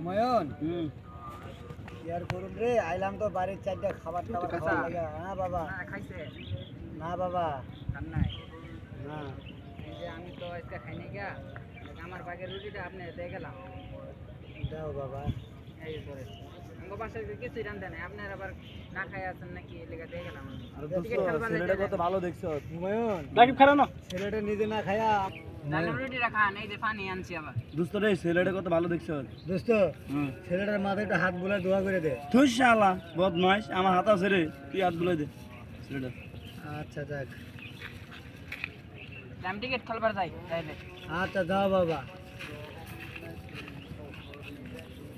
হুমায়ুন। হুম। ইয়ার করুন রে? আইলাম তো বাড়ির চারটা খাবার টাবার কাঁচা? খাওয়ার লাগা। হ্যাঁ বাবা। না খাইছে। না বাবা। না। আমি তো আজকে খাইনি গা। আমার বাগের রুটিটা আপনি দিয়ে গেলাম। দাও বাবা। এই করে আমার বাসায় কিছুই রান্ধে নাই। আপনার আবার না খাই আছেন নাকি? লেগে দিয়ে গেলাম ছেলেটা কত ভালো দেখছ। হুমায়ুন। রাকিব খারাপ না। ছেলেটা নিজে না খায়া দোস্ত রে ছেলেটা কত ভালো দেখছ দোস্ত ছেলেটার মাথায় একটা হাত দোয়া করে দে। তুই শালা বদমাইশ আমার হাত আছে রে তুই হাত বুলাই দে। ছেলেটা। আচ্ছা যাক। আমি টিকিট খেলবার যাই তাইলে। আচ্ছা দাও বাবা।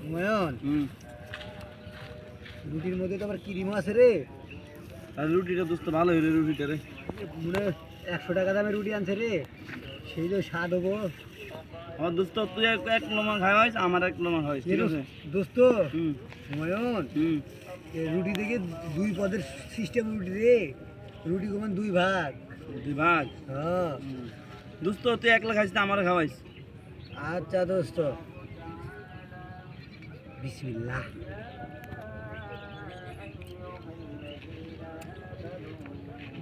হুমায়ুন হুম। রুটির মধ্যে তো আবার কিরিম আছে রে। আর রুটিটা দোস্ত ভালো রে রুটিটা রে। মনে একশো টাকা দামের রুটি আনছে রে। সেই যে স্বাদ হব আমার দোস্ত তুই এক লমা খাই হইস আমার এক লমা খাইস ঠিক আছে? দোস্ত হুম। হুমায়ুন হুম। এই রুটি থেকে দুই পদের সিস্টেম রুটি রে। রুটি কমান দুই ভাগ। দুই ভাগ? হ্যাঁ। দোস্ত তুই একলা খাইস না আমার খাওয়াইস? আচ্ছা দোস্ত বিসমিল্লাহ।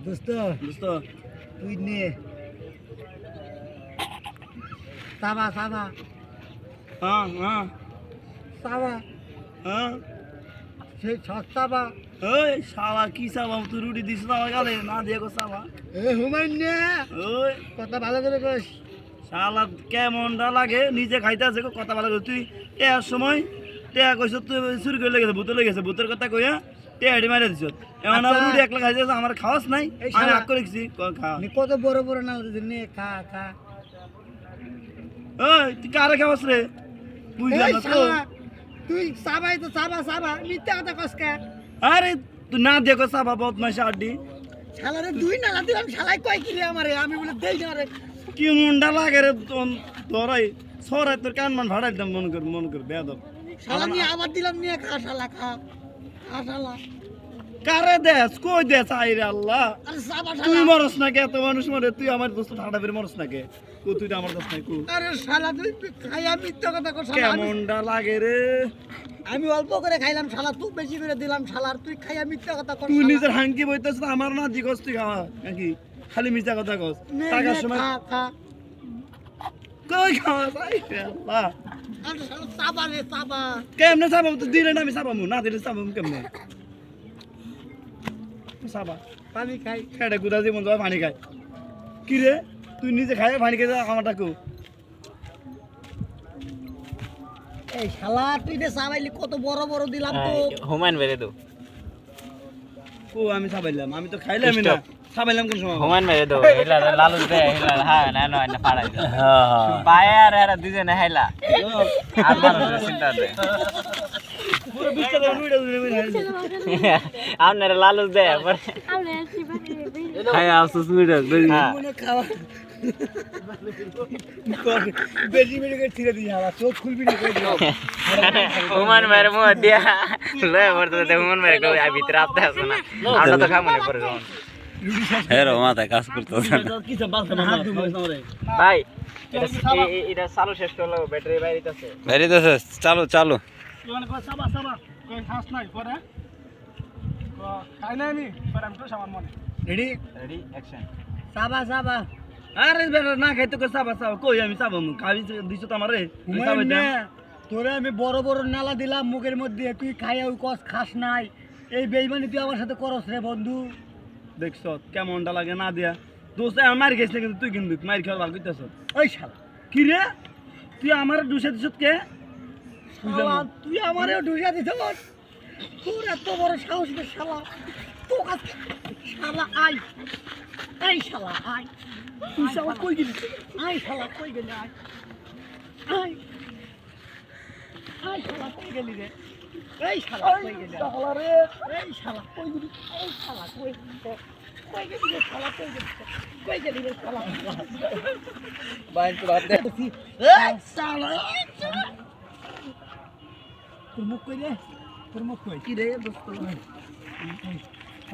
দোস্ত দোস্ত তুই নে। সাবা সাবা। হ্যাঁ হ্যাঁ। সাবা। হ্যাঁ। সেই ছক সাবা। ওই শালা কি সাবা? তুই রুটি দিস না আমার গালে? না দিয়ে গো সাবা। এ হুমায়ুন ওই। কথা ভালো করে কস। শালা কেমনটা লাগে? নিজে খাইতে আছে কথা ভালো করে। তুই টেয়ার সময় টেয়া কইছ তুই চুরি করে লেগেছে ভূতে লেগেছে ভূতের কথা কইয়া টেয়া হেঁটে মারে দিছ। এমন আচ্ছা। রুটি একলা খাইতে আছে, আমার খাওয়াস নাই। আমি রাগ করে গেছি। কত বড় বড় না নে খা খা। তুই কারে খাওয়াস রে? বুঝলাম এই না তো। তুই সাবাই তো সাবা সাবা মিথ্যা কথা কস কে? আরে তুই না দেখো সাবা বদমাইশ আড্ডি। শালারে দুই নালা দিলাম শালাই কয় আমারে? আমি বলে দেই না রে। কি মুন্ডা লাগে রে তোরাই সরাই তোর কান মান ভাড়াই মন কর মন কর শালা নিয়ে আবার দিলাম নিয়ে খা শালা খা। খা শালা। কারে দেশ কই দেশ আই আল্লাহ। তুই মরস না কে? এত মানুষ মরে তুই আমার দোস্ত ঠাডা বের মরস না কে? কো তুই তো আমার দোস্ত নাই কো আরে শালা তুই খাইয়া মিথ্যা কথা আমি- কেমনটা লাগে রে? আমি অল্প করে খাইলাম শালা তুই বেশি করে দিলাম শালা আর তুই খাইয়া মিথ্যা কথা কস তুই। নিজের হাঙ্কি বইতেছ না আমার না জিগস তুই খাওয়া নাকি? খালি মিছা কথা কস টাকার সময় খা খা। কই খাওয়া রে আল্লাহ আরে শালা সাবা রে সাবা কেমনে সাবাম তুই দিলে না আমি সাবামু না দিলে সাবাম কেমনে? সাবা পানি খাই। খেটে গুদা জীবন যাবে পানি খায় কি রে? তুই নিজে খাই পানি খেয়ে আমার ডাকু। এই শালা তুই যে সাবাইলি কত বড় বড় দিলাম তো। হুমায়ুন বেড়ে দো কো আমি সাবাইলাম আমি তো খাইলাম না। সাবাইলাম কোন সময়? হুমায়ুন বেড়ে দো হিলা লালু দে হিলা হ্যাঁ না না না পাড়াই দো। পায়ে আর এরা দুজনে হাইলা আর মানুষের চিন্তা দে। পুরো বিস্তার করে উড়ে উড়ে উড়ে আপনারা লালু দে পরে হ্যাঁ আফসোস মনে খাওয়া বেশি বেশি করে ছিঁড়ে দিই শালা চোখ খুলবি না হুমান মেরে মুহ দিয়া। লয়ে পড়তে হুমান মেরে কই আই ভিতরে আপতে আসো না। আমরা তো খামনে পরে যখন। হেরো মাথায় কাজ করতেছে না কি সব বাস না হাত ধুবো আমারে ভাই এটা চালু শেষ করল ব্যাটারি বাইরিতেছে বেরিতেছে চালু চালু। সাবা সাবা কয় খাস নাই পরে খাই নাই আমি পরে আমি তো সামান মনে। Ready ready action Saba Saba আরে বেটা না খাইতে কই সাবা সাবা কই আমি সাবাম খাবি দিছ তো আমারে তোরে আমি বড় বড় নালা দিলাম মুখের মধ্যে। তুই খাইয়া ওই কস খাস নাই। এই বেইমানি তুই আমার সাথে করস রে বন্ধু। দেখছ কেমনটা লাগে না দিয়া। দোস্ত আমার মারি গেছিস কিন্তু তুই কিন্তু মারি খাওয়া ভালো করতেছ ওই শালা। কি রে? তুই আমার দুশে দিছ কে? তুই আমারে ঢুকিয়া দিছ তোর এত বড় সাহস রে শালা। তো কাছে শালা আই আই শালা আই তুই শালা কই গেলি? আই শালা কই গেলি? আই আই আই শালা কই গেলি রে? এই শালা কই গেলি? শালা রে। এই শালা কই গেলি? এই শালা কই? কই গেলি রে শালা কই গেলি? কই গেলি রে শালা? বাইন তো রাত দে। এই শালা এই শালা। তোর মুখ কই রে? তোর মুখ কই? কি রে দোস্ত?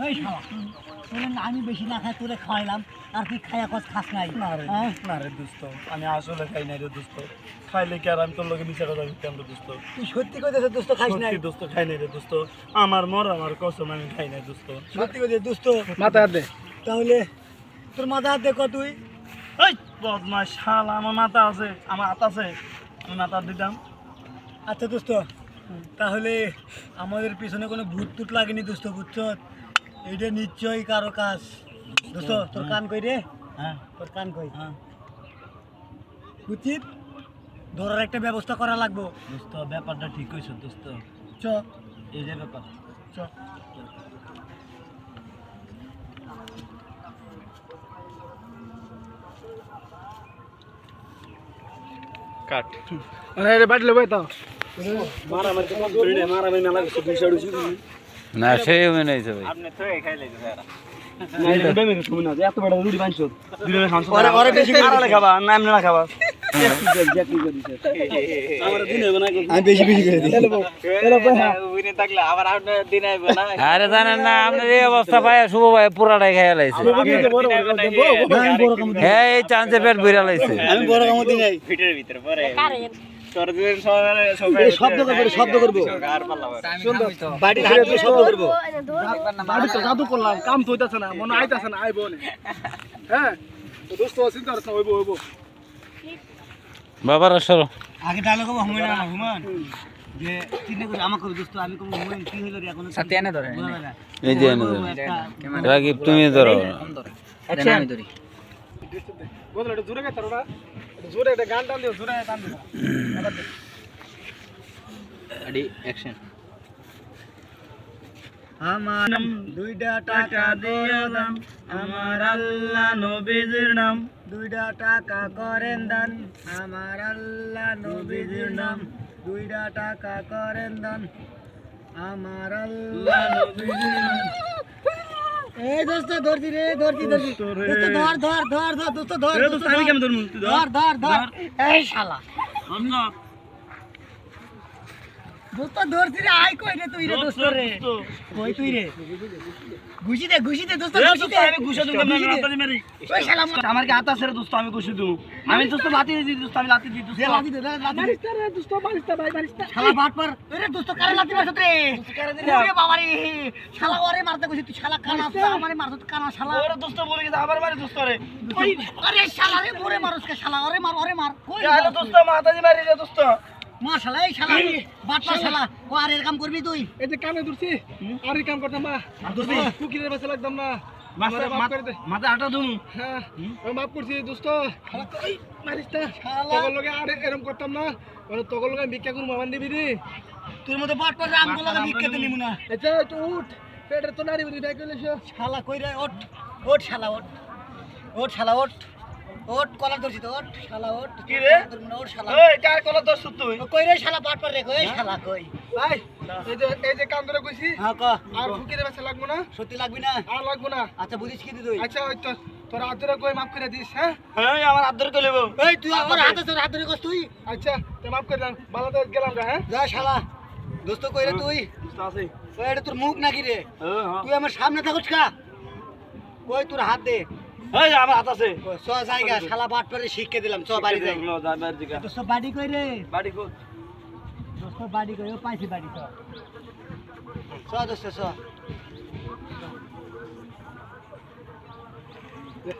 এই শালা। আমি বেশি না খাই তোরে খাওয়াইলাম। আর তুই খাইয়া কস খাস নাই। না রে হ্যাঁ? না রে দোস্ত আমি আসলে খাই নাই রে দোস্ত। খাইলে কি আর আমি তোর লগে মিশা কথা বলতাম রে দোস্ত? তুই সত্যি কইতেছ দোস্ত খাইস নাই? দোস্ত খাই নাই রে দোস্ত। আমার মর আমার কসম আমি খাই নাই দোস্ত। সত্যি কইতেছ দোস্ত? মাথা দে। তাহলে তোর মাথা হাত দেখো তুই? এই বদমাস শালা আমার মাথা আছে আমার হাত আছে। আমি মাথা দিতাম। আচ্ছা দোস্ত তাহলে আমাদের পিছনে কোনো ভূত টুত লাগেনি দোস্ত বুঝছ? এইটা নিশ্চয়ই কারও কাজ দোস্ত তোর কান কই রে হ্যাঁ তোর কান কই হ্যাঁ উচিত ধরার একটা ব্যবস্থা করা লাগবো দোস্ত ব্যাপারটা ঠিক হয়েছে দোস্ত চ এই যে ব্যাপার চ কাট না সে মনে হয়েছে ভাই আপনি তো খাইলে স্যার ওরে ওরে বেশি আড়ালে খাবা না এমনি না খাবা আমি বেশি বেশি করে দিই উইনে থাকলে আবার আপনার দিন আইবে না আরে জানেন না আপনার এই অবস্থা পায় শুভ ভাই পুরাটাই খাইয়া লাইছে হ্যাঁ এই চান্সে পেট ভরা লাইছে আমি বড় দিই ভিতরে তোর শব্দ করব শব্দ করব। বাড়ির হাত দিয়ে শব্দ করব। বাড়ি তো জাদু করলাম কাম তো হইতাছে না মনে আইতাছে না আইবো হ্যাঁ দোস্ত চিন্তা করছ হইবো হইবো। বাবার সরো আগে ডায়লগ হব হুমায়ুন না হুমান যে চিন্তা করি আমাকে দোস্ত আমি কোনো হুমায়ুন কি হইল রে এখন সাথে এনে ধরে। এই যে এনে ধরো। একটা- তুমি ধরো। আমি ধরি। গাইতারো না এটা জোরে এটা গান টান দিও জোরে টান দিও। রেডি অ্যাকশন আমার দুইটা টাকা দিয়া দাম আমার আল্লাহ নবীজির নাম। দুইটা টাকা করেন দান আমার আল্লাহ নবীজির নাম। দুইটা টাকা করেন দান আমার আল্লাহ নবীজির নাম। এই দোস্ত ধরছি রে ধরছি ধরছি। দোস্ত ধর ধর ধর ধর দোস্ত ধর দোস্ত আমি ধর। কেমন ধর। ধর ধর ধর। এই শালা। আমরা দোস্ত ধরছি রে আই কই রে তুই রে দোস্ত রে? কই তুই রে? ঘুষি দে ঘুষি দে দোস্ত দে আমি ঘুষে দেব না ঘুষি দে। মারি। ওই শালা আমার কি হাত আছে রে দোস্ত আমি ঘুষে দেব। আমি দোস্ত লাতি দিই দোস্ত আমি লাতি দোস্ত। দে দে দে লাঠি রে দোস্ত মারিস ভাই মারিস শালা বাট পার রে দোস্ত কারে লাঠি মারছত রে? ওরে বাবা রে শালা ওরে মারতে কইছিস তুই শালা কানা আমারে কানা শালা। ওরে দোস্ত বলে গেছে আবার মারি দোস্ত রে কই আরে শালা রে মোরে মারুস কে শালা ওরে মার ওরে মার। কই দোস্ত মাথা দি মারি রে দোস্ত। মা শালা এই শালা বাট শালা। ও আর এর কাম করবি তুই? এই যে ধরছি আর এই কাম করতাম না দোস্ত কুকিরের বাসা লাগতাম না মাথা আটা দুম হ্যাঁ মাফ করছি দোস্ত মারিস না। শালা। তখন লগে আর এরকম করতাম না। মানে লগে ভিক্ষা করব আমার দিবি রে তোর মধ্যে বাট পার রাম গোলা ভিক্ষা আচ্ছা উঠ। পেটের তো নারী বুঝি শালা কই রে ওঠ। ওঠ শালা ওঠ। ওঠ শালা ওঠ। ওঠ কলার ধরছি তো ওঠ শালা ওঠ কি রে? তোর মনে শালা। এই কার কলা দোস্ত তুই? কই রে শালা বাট পার রে কই শালা কই? ভাই এই যে এই যে কাম ধরে কইছি হ্যাঁ ক। আর ফুকিরে বাসা লাগবো না? সত্যি লাগবি না? আর লাগবো না। আচ্ছা বুঝিস কি তুই? আচ্ছা ওই তো তোর আদরে কই মাফ করে দিস হ্যাঁ? হ্যাঁ আমার আদর করে নেব এই তুই আমার হাতে তোর হাতে কস তুই? আচ্ছা তো মাফ করে দিলাম ভালো তো গেলাম গা হ্যাঁ? যা শালা। দোস্ত কই রে তুই? দোস্ত আছে। ওই এটা তোর মুখ নাকি রে? হ্যাঁ হ্যাঁ। তুই আমার সামনে থাকুস কা? কই তোর হাত দে? এই আমার হাত আছে কই, চ জায়গা শালা বাট পারে শিখকে দিলাম চ বাড়ি যাই যাবার দিকে দোস্ত বাড়ি কই রে বাড়ি কো দোস্ত বাড়ি কই ও পাইছি বাড়ি চ চ দোস্ত চ